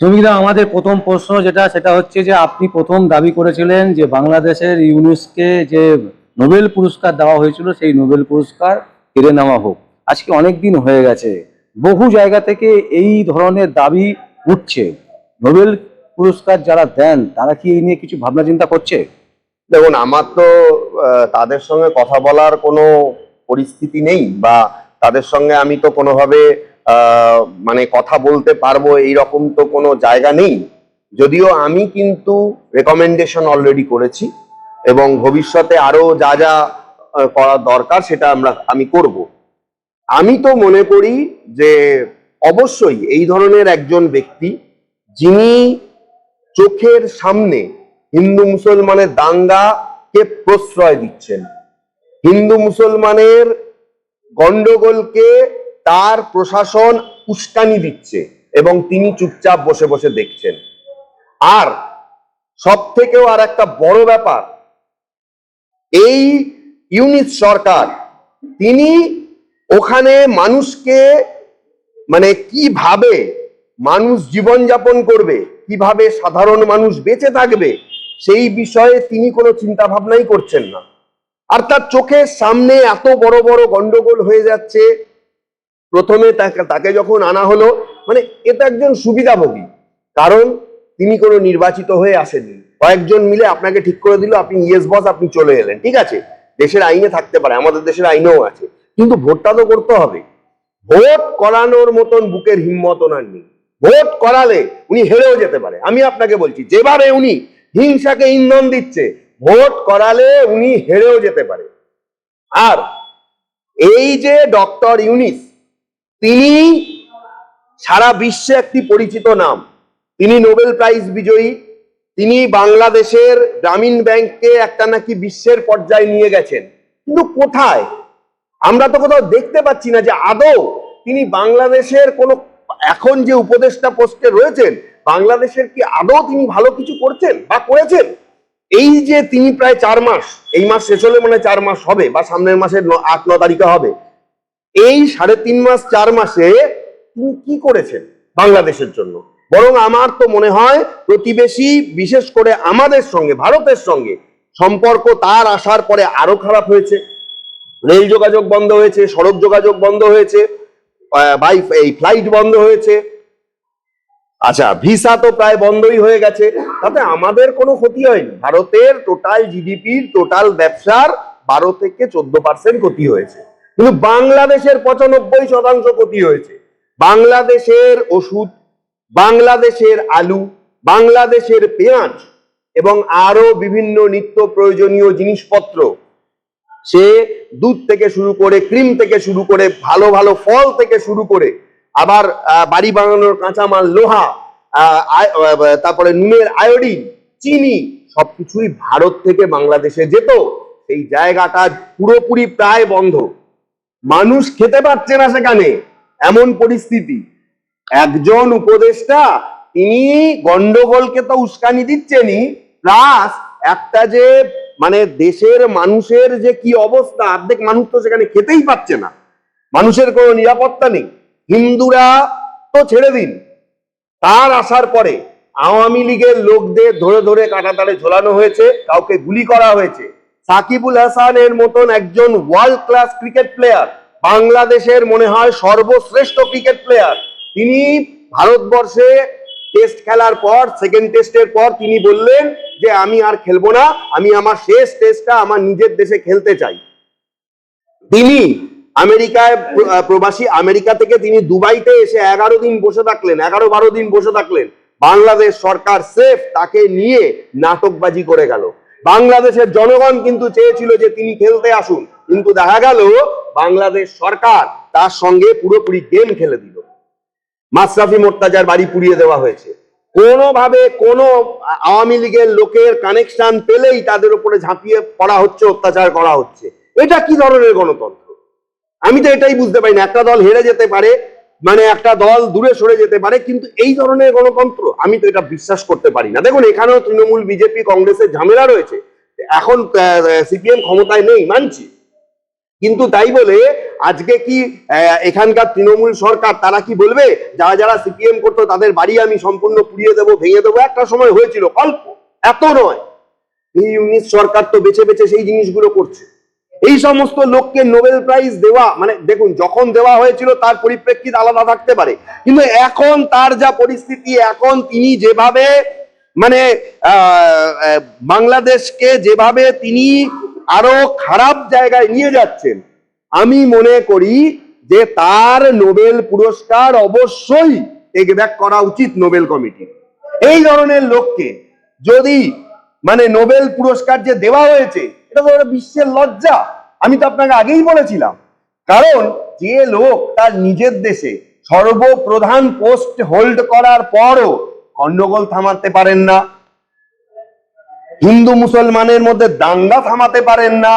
জমিদা আমাদের প্রথম প্রশ্ন যেটা, সেটা হচ্ছে যে আপনি প্রথম দাবি করেছিলেন যে বাংলাদেশের ইউনুসকে যে নোবেল পুরস্কার দেওয়া হয়েছিল, সেই নোবেল পুরস্কার কেড়ে নেওয়া হোক। আজকে অনেক দিন হয়ে গেছে। বহু জায়গা থেকে এই ধরনের দাবি উঠছে। নোবেল পুরস্কার যারা দেন, তারা কি এই নিয়ে কিছু ভাবনা চিন্তা করছে? দেখুন, আমার তো তাদের সঙ্গে কথা বলার কোনো পরিস্থিতি নেই বা তাদের সঙ্গে আমি তো কোনোভাবে মানে কথা বলতে পারব এইরকম তো কোনো জায়গা নেই। যদিও আমি কিন্তু রেকমেন্ডেশন অলরেডি করেছি এবং ভবিষ্যতে আরও যা যা করা দরকার সেটা আমরা, আমি করব। আমি তো মনে করি যে অবশ্যই এই ধরনের একজন ব্যক্তি যিনি চোখের সামনে হিন্দু মুসলমানের দাঙ্গাকে প্রশ্রয় দিচ্ছেন, হিন্দু মুসলমানের গন্ডগোলকে তার প্রশাসন উস্কানি দিচ্ছে এবং তিনি চুপচাপ বসে বসে দেখছেন। আর সব থেকেও আর একটা বড় ব্যাপার, এই ইউনিট সরকার, তিনি ওখানে মানুষকে মানে কীভাবে মানুষ জীবনযাপন করবে, কীভাবে সাধারণ মানুষ বেঁচে থাকবে, সেই বিষয়ে তিনি কোনো চিন্তা ভাবনাই করছেন না। আর তার চোখের সামনে এত বড় বড় গন্ডগোল হয়ে যাচ্ছে প্রথমে তাকে যখন আনা হলো মানে এটা একজন সুবিধাভোগী। কারণ তিনি কোনো নির্বাচিত হয়ে আসেননি। কয়েকজন মিলে আপনাকে ঠিক করে দিল, আপনি ইয়েস বস, আপনি চলে এলেন, ঠিক আছে? দেশের আইনে থাকতে পারে, আমাদের দেশের আইনেও আছে। কিন্তু ভোটটা তো করতে হবে। ভোট করানোর মতন বুকের হিম্মত ওনার নেই। ভোট করালে উনি হেরেও যেতে পারে। আমি আপনাকে বলছি, যেভাবে উনি হিংসাকে ইন্ধন দিচ্ছে, ভোট করালে উনি হেরেও যেতে পারে। আর এই যে ডক্টর ইউনিস তিনি সারা বিশ্বে একটি পরিচিত নাম। তিনি নোবেল প্রাইজ বিজয়ী। তিনি বাংলাদেশের গ্রামীণ ব্যাংককে একটা নাকি বিশ্বের পর্যায়ে নিয়ে গেছেন। কিন্তু কোথায়? আমরা তো কোথাও দেখতে পাচ্ছি না যে আদৌ তিনি বাংলাদেশের কোন এখন যে উপদেষ্টা পোস্টে রয়েছেন, বাংলাদেশের কি আদৌ তিনি ভালো কিছু করছেন বা করেছেন? এই যে তিনি প্রায় চার মাস, এই মাস শেষ হলে মনে চার মাস হবে বা সামনের মাসের আট, ন তারিখে হবে। এই সাড়ে তিন মাস, চার মাসে তিনি কি করেছেন বাংলাদেশের জন্য? বরং আমার তো মনে হয় প্রতিবেশী, বিশেষ করে আমাদের সঙ্গে, ভারতের সঙ্গে, সম্পর্ক তার আসার পরে আরও খারাপ হয়েছে। রেল যোগাযোগ বন্ধ হয়েছে, সড়ক যোগাযোগ বন্ধ হয়েছে বাই এই ফ্লাইট বন্ধ হয়েছে। আচ্ছা ভিসা তো প্রায় বন্ধই হয়ে গেছে। তাতে আমাদের কোনো ক্ষতি হয়নি। ভারতের টোটাল জিডিপির টোটাল ব্যবসার বারো থেকে চোদ্দ পার্সেন্ট ক্ষতি হয়েছে। কিন্তু বাংলাদেশের পঁচানব্বই শতাংশ ক্ষতি হয়েছে। বাংলাদেশের ওষুধ, বাংলাদেশের আলু, বাংলাদেশের পেঁয়াজ এবং আরও বিভিন্ন নিত্য প্রয়োজনীয় জিনিসপত্র, সে দুধ থেকে শুরু করে, ক্রিম থেকে শুরু করে, ভালো ভালো ফল থেকে শুরু করে, আবার বাড়ি বানানোর কাঁচামাল, লোহা তারপরে নুনের আয়োডিন, চিনি, সবকিছুই ভারত থেকে বাংলাদেশে যেত। সেই জায়গাটা পুরোপুরি প্রায় বন্ধ। মানুষ খেতে পারছে না সেখানে। এমন পরিস্থিতি। একজন উপদেষ্টা, তিনি গন্ডগোলকে তো উস্কানি দিচ্ছেনই প্লাস একটা যে মানে দেশের মানুষের যে কি অবস্থা, অর্ধেক মানুষ তো সেখানে খেতেই পাচ্ছে না। মানুষের কোনো নিরাপত্তা নেই। হিন্দুরা তো ছেড়ে দিন। তার আসার পরে আওয়ামী লীগের লোকদের ধরে ধরে কাটাতারে ঝোলানো হয়েছে, কাউকে গুলি করা হয়েছে। সাকিবুল হাসানের মতন একজন ওয়ার্ল্ড ক্লাস ক্রিকেট প্লেয়ার বাংলাদেশের মনে হয় সর্বশ্রেষ্ঠ ক্রিকেট প্লেয়ার তিনি ভারতবর্ষে টেস্ট খেলার পর সেকেন্ড টেস্টের পর তিনি বললেন যে, আমি আর খেলব না, আমি আমার শেষ টেস্টটা আমার নিজের দেশে খেলতে চাই। তিনি আমেরিকায় প্রবাসী, আমেরিকা থেকে তিনি দুবাইতে এসে এগারো দিন বসে থাকলেন, এগারো বারো দিন বসে থাকলেন। বাংলাদেশ সরকার সেফ তাকে নিয়ে নাটকবাজি করে গেল। বাংলাদেশের জনগণ কিন্তু চেয়েছিল যে তিনি খেলতে আসুন। কিন্তু দেখা গেল, বাংলাদেশ সরকার তার সঙ্গে পুরোপুরি গেম খেলে দিল। মাশরাফি মোর্তাজার বাড়ি পুড়িয়ে দেওয়া হয়েছে। কোনোভাবে কোনো আওয়ামী লীগের লোকের কানেকশন পেলেই তাদের উপরে ঝাঁপিয়ে পড়া হচ্ছে, অত্যাচার করা হচ্ছে। এটা কি ধরনের গণতন্ত্র? আমি তো এটাই বুঝতে পারি না। একটা দল হেরে যেতে পারে মানে একটা দল দূরে সরে যেতে পারে, কিন্তু এই ধরনের গণতন্ত্র আমি তো এটা বিশ্বাস করতে পারি না। দেখুন, এখানেও তৃণমূল, বিজেপি, কংগ্রেসের ঝামেলা রয়েছে। এখন সিপিএম ক্ষমতায় নেই, মানছি। কিন্তু তাই বলে আজকে কি এখানকার তৃণমূল সরকার, তারা কি বলবে? যারা যারা সিপিএম করতো, তাদের বাড়ি আমি সম্পূর্ণ পুড়িয়ে দেবো, ভেঙে দেবো। একটা সময় হয়েছিল, অল্প, এত নয়। এই ইউনিট সরকার তো বেছে বেছে সেই জিনিসগুলো করছে। এই সমস্ত লোককে নোবেল প্রাইজ দেওয়া মানে দেখুন, যখন দেওয়া হয়েছিল তার পরিপ্রেক্ষিত আলাদা থাকতে পারে। কিন্তু এখন তার যা পরিস্থিতি, এখন তিনি যেভাবে মানে বাংলাদেশকে যেভাবে তিনি আরও খারাপ জায়গায় নিয়ে যাচ্ছেন, আমি মনে করি যে তার নোবেল পুরস্কার অবশ্যই টেক ব্যাক করা উচিত নোবেল কমিটির এই ধরনের লোককে যদি মানে নোবেল পুরস্কার যে দেওয়া হয়েছে এটা তো একটা বিশ্বের লজ্জা। আমি তো আপনাকে আগেই বলেছিলাম। কারণ যে লোক তার নিজের দেশে সর্বপ্রধান পোস্ট হোল্ড করার পরও গন্ডগোল থামাতে পারেন না, হিন্দু মুসলমানের মধ্যে দাঙ্গা থামাতে পারেন না,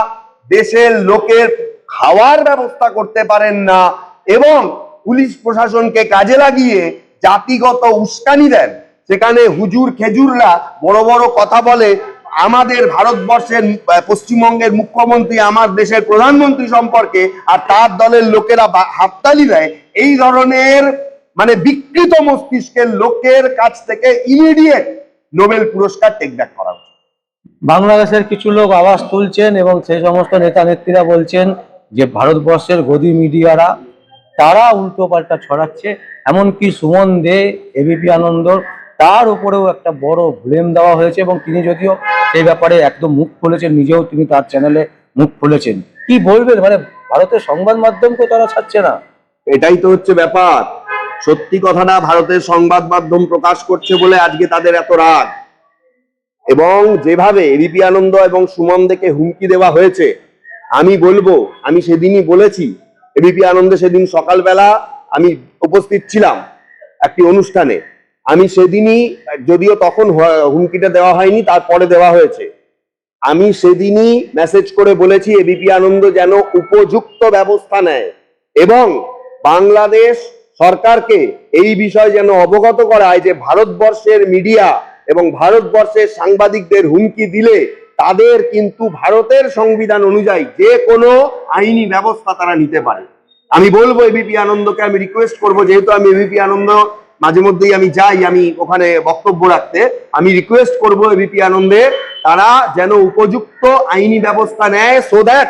দেশের লোকের খাওয়ার ব্যবস্থা করতে পারেন না এবং পুলিশ প্রশাসনকে কাজে লাগিয়ে জাতিগত উস্কানি দেন। সেখানে হুজুর খেজুররা বড় বড় কথা বলে আমাদের ভারতবর্ষের পশ্চিমবঙ্গের মুখ্যমন্ত্রী আমার দেশের প্রধানমন্ত্রী সম্পর্কে আর তার দলের লোকেরা হাততালি দেয়, এই ধরনের মানে বিকৃত মস্তিষ্কের লোকের কাছ থেকে ইমিডিয়েট নোবেল পুরস্কার টেক ব্যাক করা উচিত। বাংলাদেশের কিছু লোক আওয়াজ তুলছেন এবং সেই সমস্ত নেতা নেত্রীরা বলছেন যে ভারতবর্ষের গদি মিডিয়ারা, তারা উল্টো পাল্টা ছড়াচ্ছে। এমনকি সুমন দে এবিপি আনন্দর তার উপরেও একটা বড় ব্লেম দেওয়া হয়েছে এবং তিনি যদিও সেই ব্যাপারে একদম মুখ খুলেছেন, নিজেও তিনি তার চ্যানেলে মুখ খুলেছেন। কি বলবেন? মানে ভারতের সংবাদ মাধ্যমকে তারা ছাড়ছে না। এটাই তো হচ্ছে ব্যাপার। সত্যি কথাটা ভারতের সংবাদ মাধ্যম প্রকাশ করছে বলে আজকে তাদের এত রাগ। এবং যেভাবে এবিপি আনন্দ এবং সুমন দেখে হুমকি দেওয়া হয়েছে, আমি বলব, আমি সেদিনই বলেছি এবিপি আনন্দে সেদিন সকালবেলা আমি উপস্থিত ছিলাম একটি অনুষ্ঠানে। আমি সেদিনই, যদিও তখন হুমকিটা দেওয়া হয়নি, তারপরে দেওয়া হয়েছে। আমি সেদিনই মেসেজ করে বলেছি এবিপি আনন্দ যেন উপযুক্ত ব্যবস্থা নেয় এবং বাংলাদেশ সরকারকে এই বিষয় যেন অবগত করায় যে ভারতবর্ষের মিডিয়া এবং ভারতবর্ষের সাংবাদিকদের হুমকি দিলে তাদের কিন্তু ভারতের সংবিধান অনুযায়ী যে কোনো আইনি ব্যবস্থা তারা নিতে পারে। আমি বলব এবিপি আনন্দকে, আমি রিকোয়েস্ট করব, যেহেতু আমি এবিপি আনন্দ মাঝে মধ্যেই আমি যাই, আমি ওখানে বক্তব্য রাখতে। আমি রিকোয়েস্ট করব এবিপি আনন্দে, তারা যেন উপযুক্ত আইনি ব্যবস্থা নেয় সো দ্যাট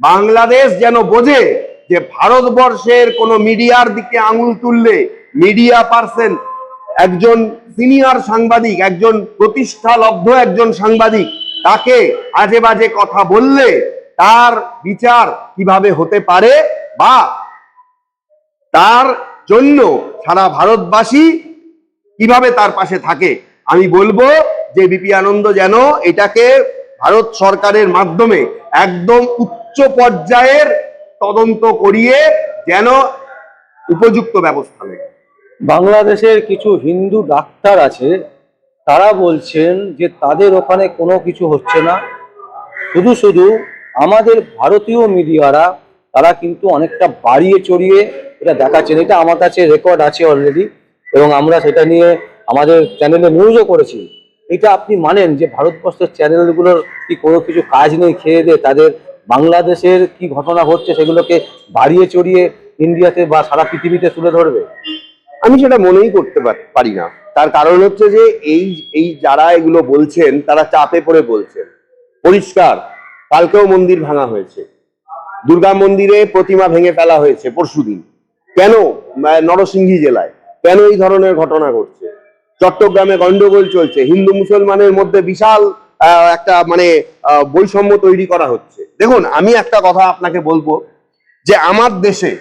বাংলাদেশ যেন বোঝে যে ভারতবর্ষের কোন মিডিয়ার দিকে আঙুল তুললে মিডিয়া পার্সন একজন সিনিয়র সাংবাদিক, একজন প্রতিষ্ঠালব্ধ একজন সাংবাদিক, তাকে আজে বাজে কথা বললে তার বিচার কীভাবে হতে পারে বা তার জন্য সারা ভারতবাসী কীভাবে তার পাশে থাকে? আমি বলব যে বিপি আনন্দ যেন এটাকে ভারত সরকারের মাধ্যমে একদম উচ্চ পর্যায়ের তদন্ত করিয়ে যেন উপযুক্ত ব্যবস্থা নেয়। বাংলাদেশের কিছু হিন্দু ডাক্তার আছে, তারা বলছেন যে তাদের ওখানে কোনো কিছু হচ্ছে না। শুধু শুধু আমাদের ভারতীয় মিডিয়ারা, তারা কিন্তু অনেকটা বাড়িয়ে চড়িয়ে এটা দেখাচ্ছেন, এটা আমার কাছে রেকর্ড আছে অলরেডি এবং আমরা সেটা নিয়ে আমাদের চ্যানেলে নিউজও করেছি। এটা আপনি মানেন যে ভারতবর্ষের চ্যানেলগুলোর কি কোনো কিছু কাজ নেই খেয়ে দিয়ে তাদের বাংলাদেশের কি ঘটনা ঘটছে সেগুলোকে বাড়িয়ে চড়িয়ে ইন্ডিয়াতে বা সারা পৃথিবীতে তুলে ধরবে? আমি সেটা মনেই করতে পারি না। তার কারণ হচ্ছে যে এই এই যারা এগুলো বলছেন, তারা চাপে পড়ে বলছেন। পরিষ্কার, কালকেও মন্দির ভাঙা হয়েছে। দুর্গা মন্দিরে প্রতিমা ভেঙে ফেলা হয়েছে পরশুদিন। কেন নরসিংহী জেলায়? কেন এই ধরনের ঘটনা ঘটছে? চট্টগ্রামে গন্ডগোল চলছে, হিন্দু মুসলমানের মধ্যে বিশাল একটা মানে বৈষম্য তৈরি করা হচ্ছে। দেখুন, আমি একটা কথা আপনাকে বলব যে আমার দেশে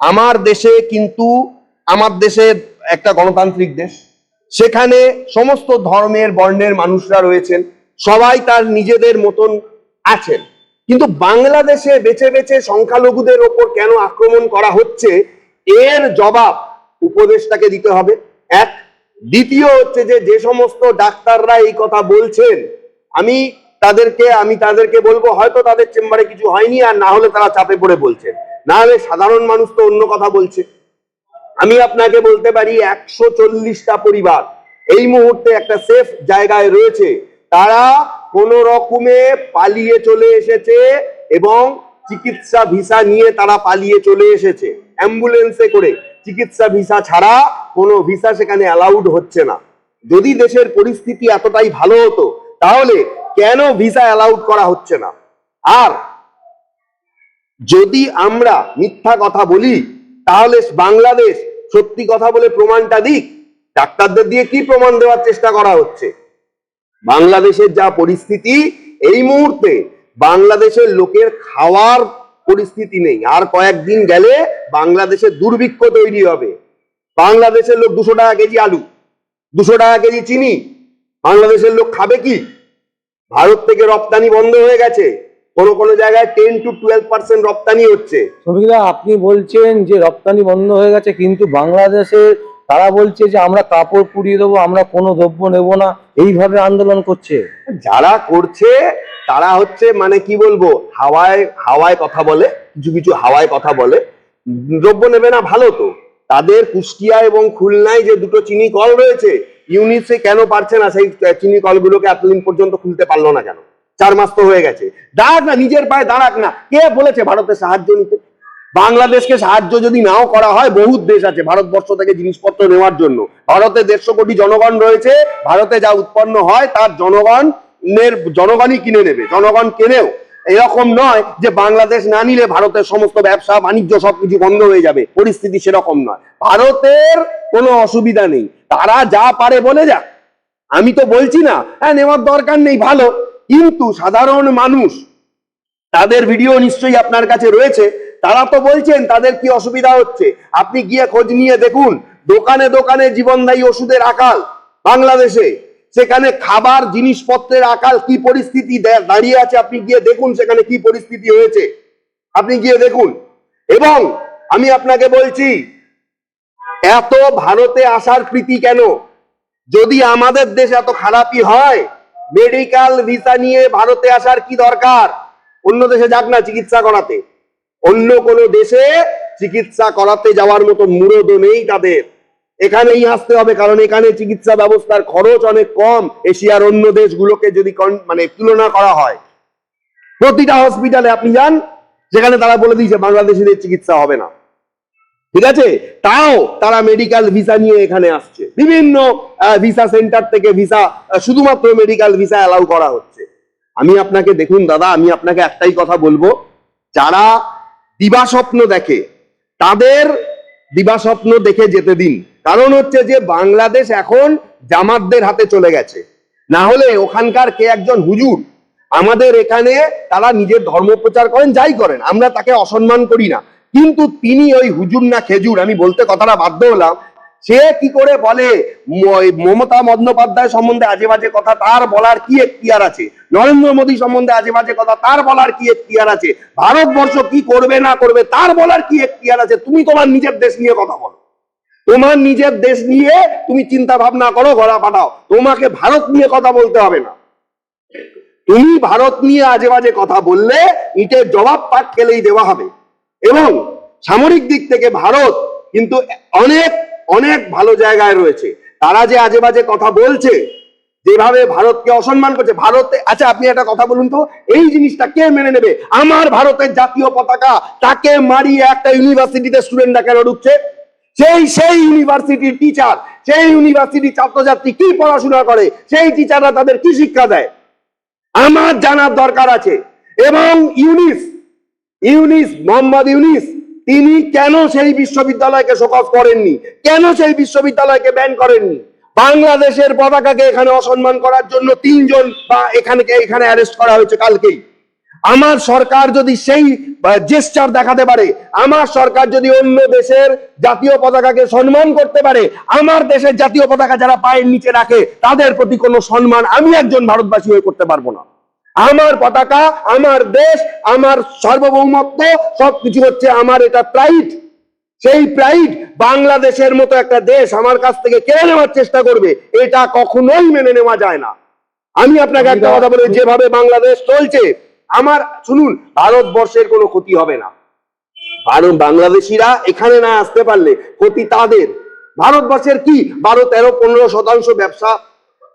আমার দেশে কিন্তু, আমার দেশে একটা গণতান্ত্রিক দেশ। সেখানে সমস্ত ধর্মের বর্ণের মানুষরা রয়েছেন, সবাই তার নিজেদের মতন আছেন। কিন্তু বাংলাদেশে বেছে বেছে সংখ্যালঘুদের ওপর কেন আক্রমণ করা হচ্ছে এর জবাব উপদেশটাকে দিতে হবে। এক। দ্বিতীয় হচ্ছে যে যে সমস্ত ডাক্তাররা এই কথা বলছেন, আমি তাদেরকে আমি তাদেরকে বলব, হয়তো তাদের চেম্বারে কিছু হয়নি আর না হলে তারা চাপে পড়ে বলছেন। না হলে সাধারণ মানুষ তো অন্য কথা বলছে। আমি আপনাকে বলতে পারি, একশো চল্লিশটা পরিবার এই মুহূর্তে একটা সেফ জায়গায় রয়েছে। তারা কোন রকমে পালিয়ে চলে এসেছে এবং চিকিৎসা ভিসা নিয়ে তারা পালিয়ে চলে এসেছে। অ্যাম্বুলেন্সে করে চিকিৎসা ভিসা ছাড়া কোনো ভিসা সেখানে অ্যালাউড হচ্ছে না। যদি দেশের পরিস্থিতি এতটাই ভালো হতো, তাহলে কেন ভিসা অ্যালাউড করা হচ্ছে না? আর যদি আমরা মিথ্যা কথা বলি, তাহলে বাংলাদেশ সত্যি কথা বলে প্রমাণটা দিক। ডাক্তারদের দিয়ে কি প্রমাণ দেওয়ার চেষ্টা করা হচ্ছে? বাংলাদেশের যা পরিস্থিতি, এই মুহূর্তে বাংলাদেশের লোকের খাওয়ার পরিস্থিতি নেই। আর কয়েকদিন গেলে বাংলাদেশের দুর্ভিক্ষ তৈরি হবে। বাংলাদেশের লোক দুশো টাকা কেজি আলু দুশো টাকা কেজি চিনি বাংলাদেশের লোক খাবে কি? ভারত থেকে রপ্তানি বন্ধ হয়ে গেছে। কোনো কোনো জায়গায় টেন টু টুয়েলভ পার্সেন্ট রপ্তানি হচ্ছে। শ্রমিকরা আপনি বলছেন যে রপ্তানি বন্ধ হয়ে গেছে কিন্তু বাংলাদেশে তারা বলছে যে আমরা কাপড় পুড়িয়ে দেবো আমরা কোনো দ্রব্য নেব না। এইভাবে আন্দোলন করছে। যারা করছে তারা হচ্ছে মানে কি বলব, হাওয়ায় হাওয়ায় কথা বলে, কিছু কিছু হাওয়ায় কথা বলে। দ্রব্য নেবে না, ভালো তো। তাদের কুষ্টিয়া এবং খুলনায় যে দুটো চিনি কল রয়েছে, ইউনিসে কেন পারছে না সেই চিনি কলগুলোকে এতদিন পর্যন্ত খুলতে পারল না কেন? চার মাস তো হয়ে গেছে। দাঁড়াক না, নিজের পায়ে দাঁড়াক না। কে বলেছে ভারতের সাহায্য নিতে? বাংলাদেশকে সাহায্য যদি নাও করা হয়, বহুত দেশ আছে ভারতবর্ষ থেকে জিনিসপত্র নেওয়ার জন্য। ভারতে দেড়শো কোটি জনগণ রয়েছে, ভারতে যা উৎপন্ন হয়, তার জনগণের জনগণই কিনে নেবে। জনগণ কেনেও। এরকম নয় যে বাংলাদেশ না নিলে ভারতের সমস্ত ব্যবসা, বাণিজ্য সবকিছু বন্ধ হয়ে যাবে। পরিস্থিতি সেরকম নয়। ভারতের কোনো অসুবিধা নেই। তারা যা পারে বলে যাক। আমি তো বলছি না হ্যাঁ নেওয়ার দরকার নেই, ভালো। কিন্তু সাধারণ মানুষ, তাদের ভিডিও নিশ্চয়ই আপনার কাছে রয়েছে। তারা তো বলছেন, তাদের কি অসুবিধা হচ্ছে? আপনি গিয়ে খোঁজ নিয়ে দেখুন। দোকানে দোকানে জীবনদায়ী ওষুধের আকাল বাংলাদেশে। সেখানে খাবার, জিনিসপত্রের আকাল কি পরিস্থিতি দাঁড়িয়ে আছে, আপনি গিয়ে দেখুন সেখানে কি পরিস্থিতি হয়েছে। আপনি গিয়ে দেখুন। এবং আমি আপনাকে বলছি, এত ভারতে আসার প্রীতি কেন? যদি আমাদের দেশ এত খারাপই হয় মেডিকেল ভিসা নিয়ে ভারতে আসার কি দরকার? অন্য দেশে যাক না চিকিৎসা করাতে। অন্য কোনো দেশে চিকিৎসা করাতে যাওয়ার মতো মুরদও নেই তাদের। এখানেই আসতে হবে, কারণ এখানে চিকিৎসা ব্যবস্থার খরচ অনেক কম। এশিয়ার অন্য দেশগুলোকে যদি মানে তুলনা করা হয়। প্রতিটা হসপিটালে আপনি যান, যেখানে তারা বলে দিয়েছে, বাংলাদেশিদের চিকিৎসা হবে না। ঠিক আছে? তাও তারা মেডিকেল ভিসা নিয়ে এখানে আসছে। বিভিন্ন ভিসা সেন্টার থেকে ভিসা শুধুমাত্র মেডিকেল ভিসা অ্যালাউ করা হচ্ছে। আমি আপনাকে, দেখুন দাদা, আমি আপনাকে একটাই কথা বলব। যারা দিবাস্বপ্ন দেখে, তাদের দিবাস্বপ্ন দেখে যেতে দিন। কারণ হচ্ছে যে বাংলাদেশ এখন জামাতদের হাতে চলে গেছে। না হলে ওখানকার কে একজন হুজুর? আমাদের এখানে তারা নিজের ধর্ম প্রচার করেন, যাই করেন। আমরা তাকে অসম্মান করি না। কিন্তু তিনি ওই হুজুর না খেজুর, আমি বলতে কথাটা বাধ্য হলাম। সে কি করে বলে? মমতা বন্দ্যোপাধ্যায় সম্বন্ধে আজে বাজে কথা তার বলার কি এখতিয়ার আছে? নরেন্দ্র মোদী সম্বন্ধে আজে বাজে কথা তার বলার কি এখতিয়ার আছে? ভারতবর্ষ কি করবে না করবে তার বলার কি এখতিয়ার আছে? তুমি তোমার নিজের দেশ নিয়ে কথা বলো। তোমার নিজের দেশ নিয়ে তুমি চিন্তা ভাবনা করো গড়া পাঠাও। তোমাকে ভারত নিয়ে কথা বলতে হবে না। তুমি ভারত নিয়ে আজে বাজে কথা বললে ইটের জবাব পাক খেলেই দেওয়া হবে। এবং সামরিক দিক থেকে ভারত কিন্তু অনেক অনেক ভালো জায়গায় রয়েছে। তারা যে আজে বাজে কথা বলছে, যেভাবে ভারতকে অসম্মান করছে, ভারতে আচ্ছা আপনি একটা কথা বলুন তো, এই জিনিসটা কে মেনে নেবে? আমার ভারতের জাতীয় পতাকা, তাকে মারিয়ে একটা ইউনিভার্সিটিতে স্টুডেন্টরা কেন ঢুকছে? সেই সেই ইউনিভার্সিটির টিচার সেই ইউনিভার্সিটির ছাত্রছাত্রী কি পড়াশোনা করে, সেই টিচাররা তাদের কি শিক্ষা দেয়? আমার জানার দরকার আছে। এবং ইউনিস ইউনিস, মোহাম্মদ ইউনিস, তিনি কেন সেই বিশ্ববিদ্যালয়কে শোকজ করেননি? কেন সেই বিশ্ববিদ্যালয়কে ব্যান করেননি? বাংলাদেশের পতাকাকে এখানে অসম্মান করার জন্য তিনজন বা এখানে এখানে অ্যারেস্ট করা হয়েছে কালকেই। আমার সরকার যদি সেই জেস্টার দেখাতে পারে আমার সরকার যদি অন্য দেশের জাতীয় পতাকাকে সম্মান করতে পারে আমার দেশের জাতীয় পতাকা যারা পায়ের নিচে রাখে তাদের প্রতি কোনো সম্মান আমি একজন ভারতবাসী হয়ে করতে পারব না। আমার পতাকা আমার দেশ আমার সার্বভৌমত্ব সবকিছু হচ্ছে আমার এটা প্রাইড সেই প্রাইড বাংলাদেশের মতো একটা দেশ আমার কাছ থেকে কেড়ে নেওয়ার চেষ্টা করবে এটা কখনোই মেনে নেওয়া যায় না। আমি আপনাকে একটা কথা বলি যেভাবে বাংলাদেশ চলছে আমার, শুনুন, ভারতবর্ষের কোনো ক্ষতি হবে না। ভারত বাংলাদেশিরা এখানে না আসতে পারলে ক্ষতি তাদের। ভারতবর্ষের কি? বারো, তেরো, পনেরো শতাংশ ব্যবসা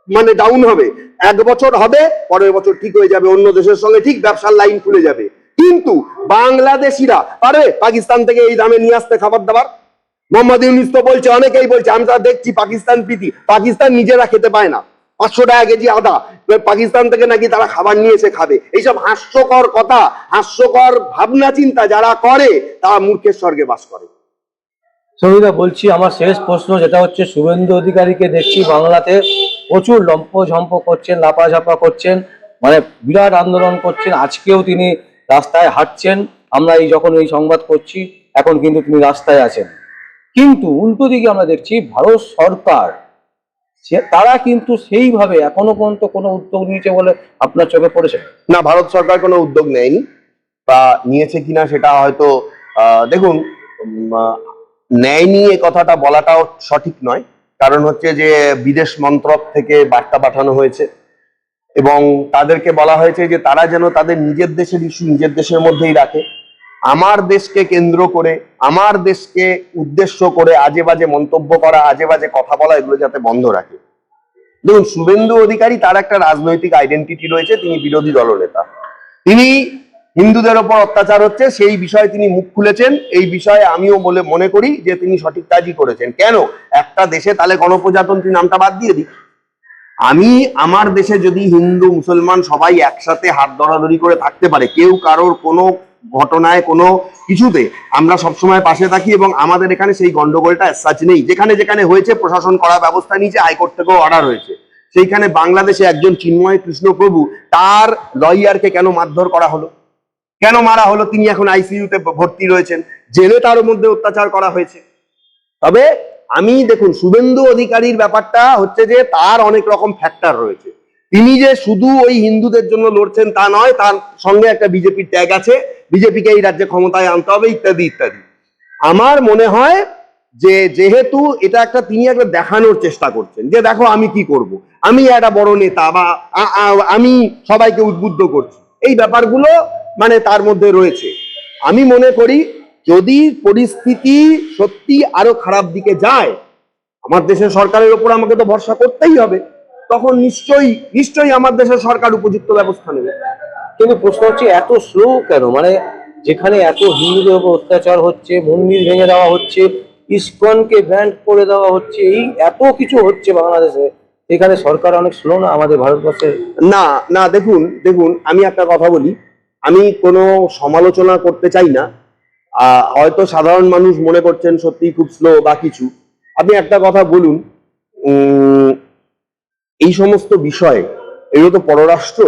মানে ডাউন হবে। এক বছর হবে, পরের বছর ঠিক হয়ে যাবে, অন্য দেশের সঙ্গে ঠিক ব্যবসার লাইন খুলে যাবে। কিন্তু বাংলাদেশিরা পারে পাকিস্তান থেকে এই দামে নিয়ে আসতে খাবার দাবার? মোহাম্মদ ইউনিস তো বলছে, অনেকেই বলছে, আমি তা দেখছি পাকিস্তান প্রীতি, পাকিস্তান নিজেরা খেতে পায় না। পাঁচশো টাকা কেজি আদা। পাকিস্তান থেকে নাকি তারা খাবার নিয়ে এসে খাবে। এইসব হাস্যকর কথা, হাস্যকর ভাবনা চিন্তা যারা করে, তারা মূর্খের স্বর্গে বাস করে। সবিতা, বলছি, আমার শেষ প্রশ্ন যেটা হচ্ছে, শুভেন্দু অধিকারীকে দেখছি বাংলাতে প্রচুর লম্প ঝম্প করছেন, লাপাঝাপা করছেন মানে বিরাট আন্দোলন করছেন। আজকেও তিনি রাস্তায় হাঁটছেন। আমরা এই যখন এই সংবাদ করছি, এখন কিন্তু তিনি রাস্তায় আছেন। কিন্তু উল্টো দিকে আমরা দেখছি, ভারত সরকার সে- তারা কিন্তু সেইভাবে এখনও পর্যন্ত কোনো উদ্যোগ নিয়েছে বলে আপনার চোখে পড়েছে? না, ভারত সরকার কোনো উদ্যোগ নেয়নি বা নিয়েছে কিনা সেটা হয়তো দেখুন নেয়নি এ কথাটা বলাটাও সঠিক নয়। কারণ হচ্ছে যে বিদেশ মন্ত্রক থেকে বার্তা পাঠানো হয়েছে এবং তাদেরকে বলা হয়েছে যে তারা যেন তাদের নিজের দেশের ইস্যু নিজের দেশের মধ্যেই রাখে। আমার দেশকে কেন্দ্র করে, আমার দেশকে উদ্দেশ্য করে আজে বাজে মন্তব্য করা, আজে বাজে কথা বলা, এগুলো যাতে বন্ধ রাখে। দেখুন, শুভেন্দু অধিকারী তার একটা রাজনৈতিক আইডেন্টিটি রয়েছে, তিনি বিরোধী দলনেতা। তিনি হিন্দুদের ওপর অত্যাচার হচ্ছে, সেই বিষয়ে তিনি মুখ খুলেছেন, এই বিষয়ে আমিও বলে মনে করি যে তিনি সঠিক কাজই করেছেন। কেন? একটা দেশে তাহলে গণপ্রজাতন্ত্রী নামটা বাদ দিয়ে দিই। আমি আমার দেশে যদি হিন্দু, মুসলমান সবাই একসাথে হাত ধরাধরি করে থাকতে পারে, কেউ কারোর কোনো ঘটনায় কোনো কিছুতে আমরা সবসময় পাশে থাকি এবং আমাদের এখানে সেই গন্ডগোলটা সাচ নেই। যেখানে যেখানে হয়েছে, প্রশাসন করা ব্যবস্থা নিয়েছে, হাইকোর্ট থেকেও অর্ডার হয়েছে সেইখানে বাংলাদেশে একজন চিন্ময় কৃষ্ণপ্রভু, তার লয়ারকে কেন মারধর করা হলো? কেন মারা হলো? তিনি এখন আইসিইউতে ভর্তি রয়েছেন। জেলে তার মধ্যে অত্যাচার করা হয়েছে। তবে আমি দেখুন, শুভেন্দু অধিকারীর ব্যাপারটা হচ্ছে যে তার অনেক রকম ফ্যাক্টর রয়েছে। তিনি যে শুধু ওই হিন্দুদের জন্য লড়ছেন তা নয়, তার সঙ্গে একটা বিজেপির ট্যাগ আছে, বিজেপিকে এই রাজ্যে ক্ষমতায় আনতে হবে, ইত্যাদি ইত্যাদি। আমার মনে হয় যে, যেহেতু এটা একটা, তিনি একটা দেখানোর চেষ্টা করছেন, যে দেখো আমি কি করব। আমি একটা বড় নেতা বা আমি সবাইকে উদ্বুদ্ধ করছি। এই ব্যাপারগুলো মানে তার মধ্যে রয়েছে। আমি মনে করি, যদি পরিস্থিতি সত্যি আরও খারাপ দিকে যায়, আমার দেশের সরকারের ওপর আমাকে তো ভরসা করতেই হবে। তখন নিশ্চয়ই নিশ্চয়ই আমার দেশের সরকার উপযুক্ত ব্যবস্থা নেবে। কিন্তু প্রশ্ন হচ্ছে এত স্লো কেন? মানে যেখানে এত হিন্দুদের উপর অত্যাচার হচ্ছে মন্দির ভেঙে দেওয়া হচ্ছে ইসকনকে ব্যান্ড করে দেওয়া হচ্ছে এই এত কিছু হচ্ছে বাংলাদেশে এখানে সরকার অনেক স্লো না আমাদের ভারতবর্ষের? না না দেখুন দেখুন আমি একটা কথা বলি। আমি কোনো সমালোচনা করতে চাই না। হয়তো সাধারণ মানুষ মনে করছেন সত্যি খুব স্লো বা কিছু। আপনি একটা কথা বলুন এই সমস্ত বিষয়ে, এগুলো তো পররাষ্ট্র,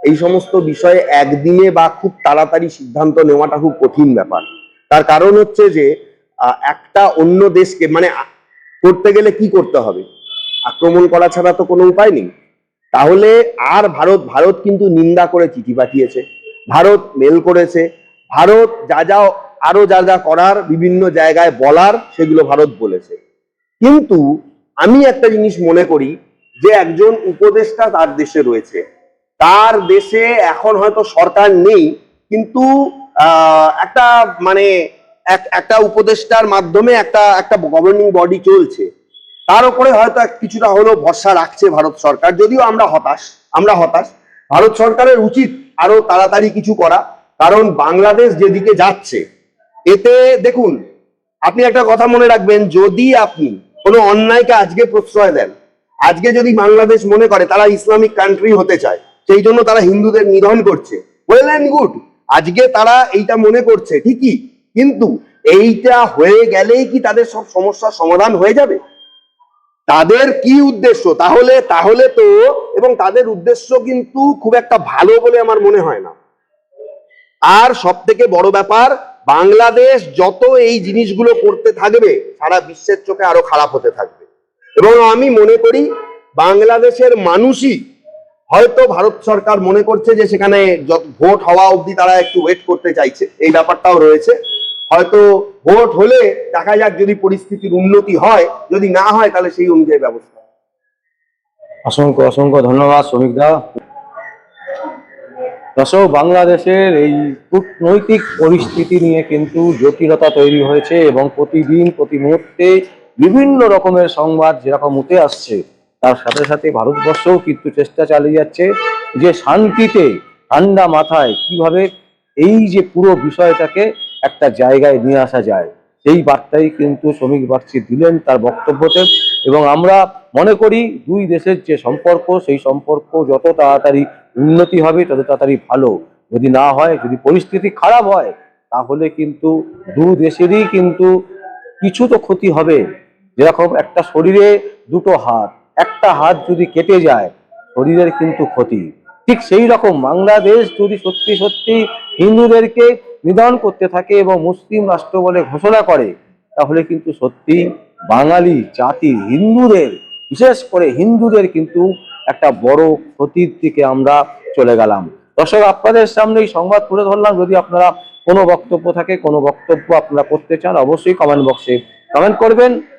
এই সমস্ত বিষয়ে একদিনে বা খুব তাড়াতাড়ি সিদ্ধান্ত নেওয়াটা খুব কঠিন ব্যাপার। তার কারণ হচ্ছে যে একটা অন্য দেশকে মানে করতে গেলে কি করতে হবে? আক্রমণ করা ছাড়া তো কোনো উপায় নেই। তাহলে আর ভারত ভারত কিন্তু নিন্দা করে চিঠি পাঠিয়েছে। ভারত মেল করেছে। ভারত যা যা আরও যা যা করার বিভিন্ন জায়গায় বলার, সেগুলো ভারত বলেছে। কিন্তু আমি একটা জিনিস মনে করি যে একজন উপদেষ্টা তার দেশে রয়েছে। তার দেশে এখন হয়তো সরকার নেই, কিন্তু একটা মানে একটা উপদেষ্টার মাধ্যমে একটা একটা গভর্নিং বডি চলছে। তার উপরে হয়তো কিছুটা হলেও ভরসা রাখছে ভারত সরকার, যদিও আমরা হতাশ আমরা হতাশ। ভারত সরকারের উচিত আরও তাড়াতাড়ি কিছু করা, কারণ বাংলাদেশ যেদিকে যাচ্ছে, এতে দেখুন, আপনি একটা কথা মনে রাখবেন, যদি আপনি কোনো অন্যায়কে আজকে প্রশ্রয় দেন আজকে যদি বাংলাদেশ মনে করে তারা ইসলামিক কান্ট্রি হতে চায়, সেই জন্য তারা হিন্দুদের নিধন করছে। ওয়েল অ্যান্ড গুড আজকে তারা এইটা মনে করছে, ঠিকই, কিন্তু এইটা হয়ে গেলেই কি তাদের সব সমস্যার সমাধান হয়ে যাবে? তাদের কি উদ্দেশ্য? তাহলে তাহলে তো, এবং তাদের উদ্দেশ্য কিন্তু খুব একটা ভালো বলে আমার মনে হয় না। আর সব থেকে বড় ব্যাপার, বাংলাদেশ যত এই জিনিসগুলো করতে থাকবে, সারা বিশ্বের চোখে আরও খারাপ হতে থাকবে। এবং আমি মনে করি বাংলাদেশের মানুষই হয়তো ভারত সরকার মনে করছে যে সেখানে ভোট হওয়া অবধি তারা একটু ওয়েট করতে চাইছে। এই ব্যাপারটাও রয়েছে। হয়তো ভোট হলে দেখা যাক যদি পরিস্থিতির উন্নতি হয়, যদি না হয় তাহলে সেই অনুযায়ী ব্যবস্থা। অসংখ্য অসংখ্য ধন্যবাদ শ্রমিকদা দর্শক, বাংলাদেশের এই কূটনৈতিক পরিস্থিতি নিয়ে কিন্তু জটিলতা তৈরি হয়েছে এবং প্রতিদিন, প্রতি মুহূর্তে বিভিন্ন রকমের সংবাদ যেরকম উঠে আসছে, তার সাথে সাথে ভারতবর্ষও কিন্তু চেষ্টা চালিয়ে যাচ্ছে যে শান্তিতে, ঠান্ডা মাথায় কীভাবে এই যে পুরো বিষয়টাকে একটা জায়গায় নিয়ে আসা যায়। সেই বার্তাই কিন্তু শ্রমিক বার্ষিক দিলেন তার বক্তব্যতে এবং আমরা মনে করি দুই দেশের যে সম্পর্ক, সেই সম্পর্ক যত তাড়াতাড়ি উন্নতি হবে, তত তাড়াতাড়ি ভালো। যদি না হয়, যদি পরিস্থিতি খারাপ হয়, তাহলে কিন্তু দু দেশেরই কিন্তু কিছু তো ক্ষতি হবে। যেরকম একটা শরীরে দুটো হাত, একটা হাত যদি কেটে যায়, শরীরের কিন্তু ক্ষতি। ঠিক সেই রকম বাংলাদেশ যদি সত্যি সত্যি হিন্দুদেরকে নিধন করতে থাকে এবং মুসলিম রাষ্ট্র বলে ঘোষণা করে, তাহলে কিন্তু সত্যি বাঙালি জাতি হিন্দুদের, বিশেষ করে হিন্দুদের কিন্তু একটা বড় ক্ষতির দিকে আমরা চলে গেলাম। দর্শক, আপনাদের সামনে এই সংবাদ তুলে ধরলাম। যদি আপনারা কোনো বক্তব্য থাকে, কোনো বক্তব্য আপনারা করতে চান, অবশ্যই কমেন্ট বক্সে কমেন্ট করবেন।